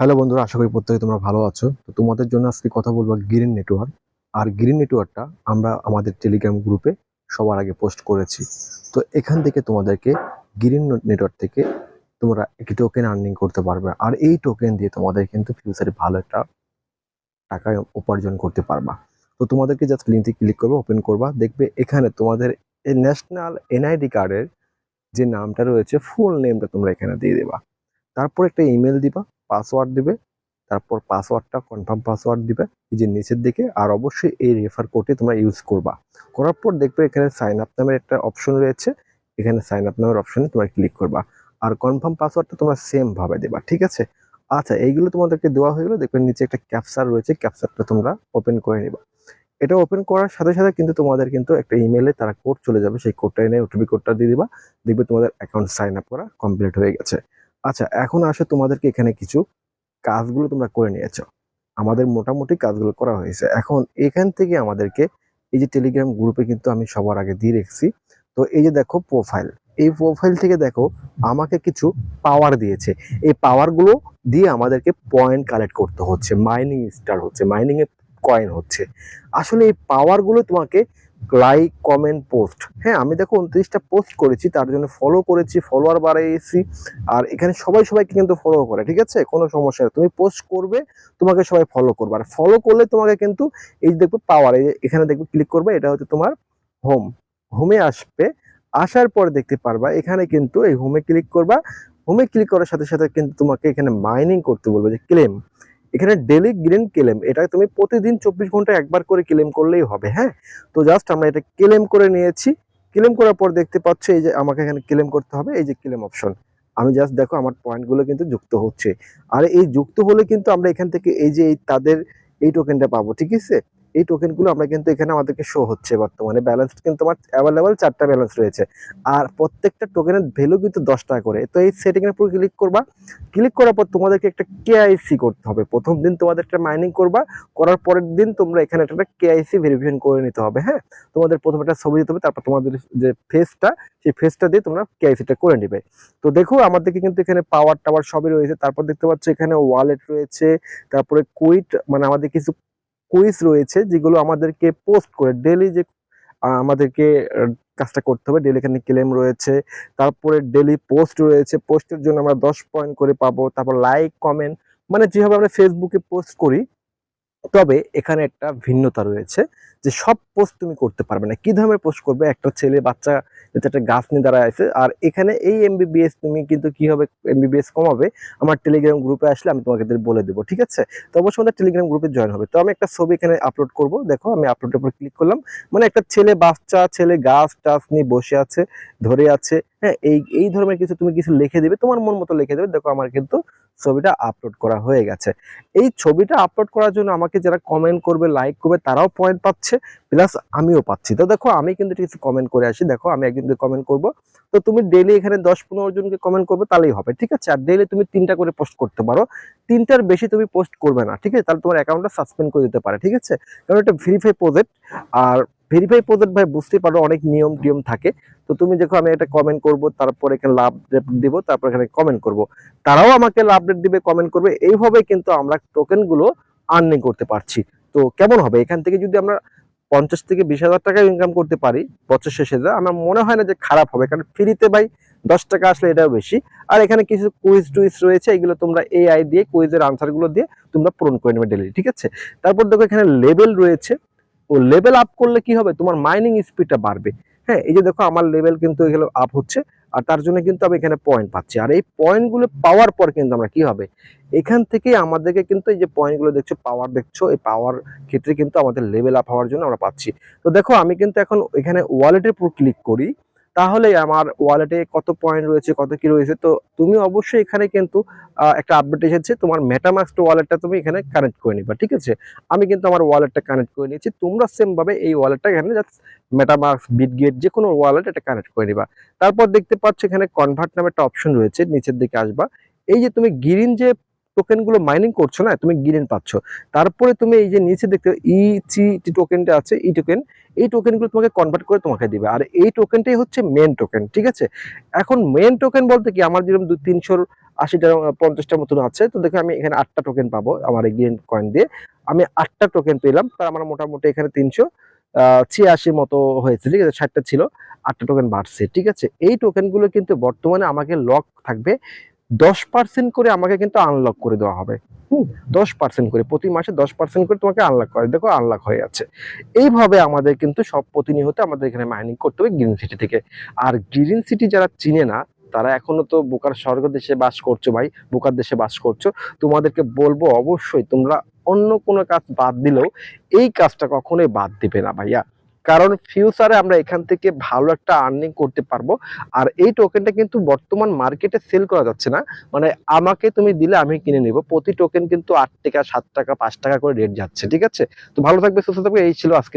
Hello বন্ধুরা, আশা করি প্রত্যেকে তোমরা ভালো আছো। তো তোমাদের জন্য আজকে কথা বলব গ্রিন নেটওয়ার্ক। আর গ্রিন নেটওয়ার্কটা আমরা আমাদের টেলিগ্রাম গ্রুপে সবার আগে পোস্ট করেছি। তো এখান থেকে তোমাদেরকে গ্রিন নেটওয়ার্ক থেকে তোমরা একটি টোকেন আর্নিং করতে পারবে। আর এই টোকেন দিয়ে তোমাদের কিন্তু ফিউচারে ভালো একটা টাকা উপার্জন করতে পারবা। তো তোমাদেরকে জাস্ট লিঙ্কে ক্লিক করবে ওপেন করবা। দেখবে এখানে তোমাদের ন্যাশনাল এনআইডি কার্ডের যে নামটা রয়েছে ফুল নেমটা তোমরা এখানে দিয়ে দেবা। তারপর একটা ইমেল দিবা। পাসওয়ার্ড দিবে, তারপর পাসওয়ার্ডটা কনফার্ম পাসওয়ার্ড দিবে, এই যে নিচের দিকে, আর অবশ্যই এই রেফার কোডটি তোমরা ইউজ করবা। করার পর দেখবে এখানে সাইন আপ নামের একটা অপশন রয়েছে, এখানে সাইন আপ নামের অপশনে তোমরা ক্লিক করবা। আর কনফার্ম পাসওয়ার্ডটা তোমরা সেম ভাবে দেবা, ঠিক আছে? আচ্ছা এইগুলো তোমাদেরকে দেওয়া হয়ে গেলো দেখবে নিচে একটা ক্যাপচার রয়েছে ক্যাপচারটা তোমরা ওপেন করে নিবা। এটা ওপেন করার সাথে সাথে কিন্তু তোমাদের কিন্তু একটা ইমেলে তারা কোড চলে যাবে, সেই কোডটা এনে ওটিপি কোডটা দিয়ে দিবা, দেখবে তোমাদের অ্যাকাউন্ট সাইন আপ করা কমপ্লিট হয়ে গেছে। আচ্ছা এখন আসে তোমাদেরকে এখানে কিছু কাজগুলো তোমরা করে নিয়েছো। আমাদের মোটামুটি কাজগুলো করা হয়েছে। এখন এখান থেকে আমাদেরকে এই যে টেলিগ্রাম গ্রুপে কিন্তু আমি সবার আগে দিয়ে রেখেছি। তো এই যে দেখো প্রোফাইল এই প্রোফাইল থেকে দেখো আমাকে কিছু পাওয়ার দিয়েছে। এই পাওয়ারগুলো দিয়ে আমাদেরকে পয়েন্ট কালেক্ট করতে হচ্ছে। মাইনিং স্টার হচ্ছে মাইনিং এ কয়েন হচ্ছে। আসলে এই পাওয়ারগুলো তোমাকে লাইক কমেন্ট পোস্ট হ্যাঁ আমি দেখো উনত্রিশটা পোস্ট করেছি, তার জন্য ফলো করেছি ফলোয়ার বাড়িয়েছি আর এখানে সবাই সবাইকে কিন্তু ফলো করে, ঠিক আছে? কোনো সমস্যা নেই। তুমি পোস্ট করবে, তোমাকে সবাই ফলো করবে। আর ফলো করলে তোমাকে কিন্তু এই দেখবে পাওয়ার এই এখানে দেখবে ক্লিক করবে, এটা হচ্ছে তোমার হোম হোমে আসবে, আসার পরে দেখতে পারবা, এখানে কিন্তু এই হোমে ক্লিক করবা। হোমে ক্লিক করার সাথে সাথে কিন্তু তোমাকে এখানে মাইনিং করতে বলবে যে ক্লেম এখানে ডেলি গ্রিন ক্লেম, এটা তুমি প্রতিদিন চব্বিশ ঘণ্টা একবার করে ক্লেম করলেই হবে হ্যাঁ? তো জাস্ট আমরা এটা ক্লেম করে নিয়েছি। ক্লেম করার পর দেখতে পাচ্ছি এই যে আমাকে এখানে ক্লেম করতে হবে, এই যে ক্লেম অপশন আমি জাস্ট দেখো আমার পয়েন্টগুলো কিন্তু যুক্ত হচ্ছে। আর এই যুক্ত হলে কিন্তু আমরা এখান থেকে এই যে এই তাদের এই টোকেনটা পাবো, ঠিক আছে? এই টোকেনগুলো আমরা কিন্তু এখানে আমাদেরকে শো হচ্ছে বর্তমানে। ব্যালেন্স কিন্তু আমার অ্যাভেলেবল চারটা ব্যালেন্স রয়েছে। আর প্রত্যেকটা টোকেনের ভ্যালু কিন্তু দশ টাকা করে। তো এই সেটিং এর উপর ক্লিক করবা। ক্লিক করার পর তোমাদেরকে একটা কেআইসি করতে হবে। প্রথম দিন তোমাদের একটা মাইনিং করবা। করার পরের দিন তোমরা এখানে একটা কেআইসি ভেরিফিকেশন করে নিতে হবে হ্যাঁ? তোমাদের প্রথমে একটা ছবি দিতে হবে, তারপর তোমাদের যে ফেসটা সেই ফেসটা দিয়ে তোমরা কেআইসিটা করে নেবে। তো দেখো, আমাদেরকে কিন্তু এখানে পাওয়ার টাওয়ার সবই রয়েছে। তারপর দেখতে পাচ্ছ এখানে ওয়ালেট রয়েছে। তারপরে কুইট মানে আমাদের কিছু কুইজ রয়েছে যেগুলো আমাদেরকে পোস্ট করে ডেলি যে আমাদেরকে কাজটা করতে হবে। ডেলি এখানে ক্লেম রয়েছে। তারপরে ডেলি পোস্ট রয়েছে। পোস্টের জন্য আমরা দশ পয়েন্ট করে পাবো। তারপর লাইক কমেন্ট মানে যেভাবে আমরা ফেসবুকে পোস্ট করি তবে এখানে একটা ভিন্নতা রয়েছে যে সব পোস্ট তুমি করতে পারবে না। কি ধরনের পোস্ট করবে? একটা ছেলে, বাচ্চা যাতে একটা গাছ নিয়ে দাঁড়ায় আছে। আর এখানে এই এমবিবিএস তুমি কিন্তু কীভাবে এমবিবিএস কমাবে? আমার টেলিগ্রাম গ্রুপে আসলে আমি তোমাকে বলে দেবো, ঠিক আছে? তো অবশ্যই আমাদের টেলিগ্রাম গ্রুপে জয়েন হবে। তো আমি একটা ছবি এখানে আপলোড করব। দেখো, আমি আপলোডের উপর ক্লিক করলাম। মানে একটা ছেলে, বাচ্চা, ছেলে, গাছ, টাছ নিয়ে বসে আছে, ধরে আছে। হ্যাঁ এই এই ধরনের কিছু তুমি কিছু লিখে দিবে, তোমার মন মতো লিখে দেবে। দেখো আমার কিন্তু ছবিটা আপলোড করা হয়ে গেছে। এই ছবিটা আপলোড করার জন্য আমাকে যারা কমেন্ট করবে লাইক করবে, তারাও পয়েন্ট পাচ্ছে প্লাস আমিও পাচ্ছি। তো দেখো, আমি কিন্তু কিছু কমেন্ট করে আসি। দেখো, আমি একজনকে কমেন্ট করব। তো তুমি ডেলি এখানে দশ পনেরো জনকে কমেন্ট করবে, তাহলেই হবে, ঠিক আছে? আর ডেলি তুমি তিনটা করে পোস্ট করতে পারো। তিনটার বেশি তুমি পোস্ট করবে না, ঠিক আছে? তাহলে তোমার অ্যাকাউন্টটা সাসপেন্ড করে দিতে পারে, ঠিক আছে? কারণ এটা ভেরিফাই প্রজেক্ট আর ভেরিফাই প্রজেক্ট ভাই বুঝতে পারো অনেক নিয়ম টিয়ম থাকে। তো তুমি দেখো, আমি একটা কমেন্ট করব, তারপর এখানে লাভ রেট দিব, তারপর এখানে কমেন্ট করব। তারাও আমাকে লাভ রেট দিবে কমেন্ট করবে এইভাবে কিন্তু আমরা টোকেনগুলো আর্নিং করতে পারছি। তো কেমন হবে? এখান থেকে যদি আমরা পঞ্চাশ থেকে বিশ হাজার টাকা ইনকাম করতে পারি, বছর শেষে আমার মনে হয় না যে খারাপ হবে, কারণ ফ্রিতে ভাই দশ টাকা আসলে এটাও বেশি। আর এখানে কিছু কুইজ টুইজ রয়েছে, এগুলো তোমরা এআই দিয়ে কুইজের আনসারগুলো দিয়ে তোমরা পূরণ করে নেবে ডেলি ঠিক আছে? তারপর দেখো এখানে লেভেল রয়েছে। ও লেভেল আপ করলে কি হবে? তোমার মাইনিং স্পিডটা বাড়বে। হ্যাঁ এই যে দেখো আমার লেভেল কিন্তু এগুলো আপ হচ্ছে, আর তার জন্য কিন্তু আমি এখানে পয়েন্ট পাচ্ছি। আর এই পয়েন্টগুলো পাওয়ার পর কিন্তু আমরা কি হবে? এখান থেকে আমাদেরকে কিন্তু এই যে পয়েন্টগুলো দেখছ পাওয়ার দেখছ, এই পাওয়ার ক্ষেত্রে কিন্তু আমাদের লেভেল আপ হওয়ার জন্য আমরা পাচ্ছি। তো দেখো আমি কিন্তু এখন এখানে ওয়ালেটের উপর ক্লিক করি। তাহলে আমার ওয়ালেটে কত পয়েন্ট রয়েছে, কত কি রয়েছে? তো তুমি অবশ্যই এখানে কিন্তু একটা আপডেট এসেছে। তোমার মেটামাক্স ওয়ালেটটা তুমি এখানে কানেক্ট করে নিবা, ঠিক আছে? আমি কিন্তু আমার ওয়ালেটটা কানেক্ট করে নিয়েছি। তোমরা সেম ভাবে এই ওয়ালেটটা এখানে জাস্ট মেটামাক্স বিটগেট যে কোনো ওয়ালেট এটা কানেক্ট করে নিবা। তারপর দেখতে পাচ্ছ এখানে কনভার্ট নামে একটা অপশন রয়েছে, নিচের দিকে আসবা। এই যে তুমি গ্রিন যে টোকেনগুলো মাইনিং করছ না, তুমি গ্রিন পাচ্ছ। তারপরে তুমি এই যে নিচে দেখতে ই চি টোকেনটা আছে ই টোকেন এই টোকেনগুলো তোমাকে কনভার্ট করে তোমাকে দিবে। আর এই টোকেনটাই হচ্ছে মেন টোকেন ঠিক আছে? এখন মেন টোকেন বলতে কি, আমার যেরকম দু তিনশোর আশিটা পঞ্চাশটার মতন আছে, তো দেখো আমি এখানে আটটা টোকেন পাবো আমার এই গ্রিন কয়েন দিয়ে। আমি আটটা টোকেন পেলাম, তার আমার মোটামুটি এখানে তিনশো ছিয়াশি মতো হয়েছে, ঠিক আছে? ষাটটা ছিল, আটটা টোকেন বাড়ছে, ঠিক আছে? এই টোকেনগুলো কিন্তু বর্তমানে আমাকে লক থাকবে দশ পার্সেন্ট করে আমাকে কিন্তু আনলক করে দেওয়া হবে। দশ পার্সেন্ট করে, প্রতি মাসে দশ পার্সেন্ট করে তোমাকে আনলক করে, দেখো আনলক হয়ে যাচ্ছে। এইভাবে আমাদের কিন্তু সব প্রতিনিয়ত আমাদের এখানে মাইনিং করতে হবে গ্রিন সিটি থেকে। আর গ্রিন সিটি যারা চিনে না, তারা এখনও তো বোকার স্বর্গ দেশে বাস করছ ভাই, বোকার দেশে বাস করছ। তোমাদেরকে বলব অবশ্যই তোমরা অন্য কোনো কাজ বাদ দিলেও এই কাজটা কখনোই বাদ দিবে না ভাইয়া। কারণ ফিউচারে আমরা এখান থেকে ভালো একটা আর্নিং করতে পারব। আর এই টোকেনটা কিন্তু বর্তমান মার্কেটে সেল করা যাচ্ছে না। মানে আমাকে তুমি দিলে আমি কিনে নিব। প্রতি টোকেন কিন্তু আট টাকা সাত টাকা, পাঁচ টাকা করে রেট যাচ্ছে, ঠিক আছে? তো ভালো থাকবে, সুস্থ থাকবে, এই ছিল আজকে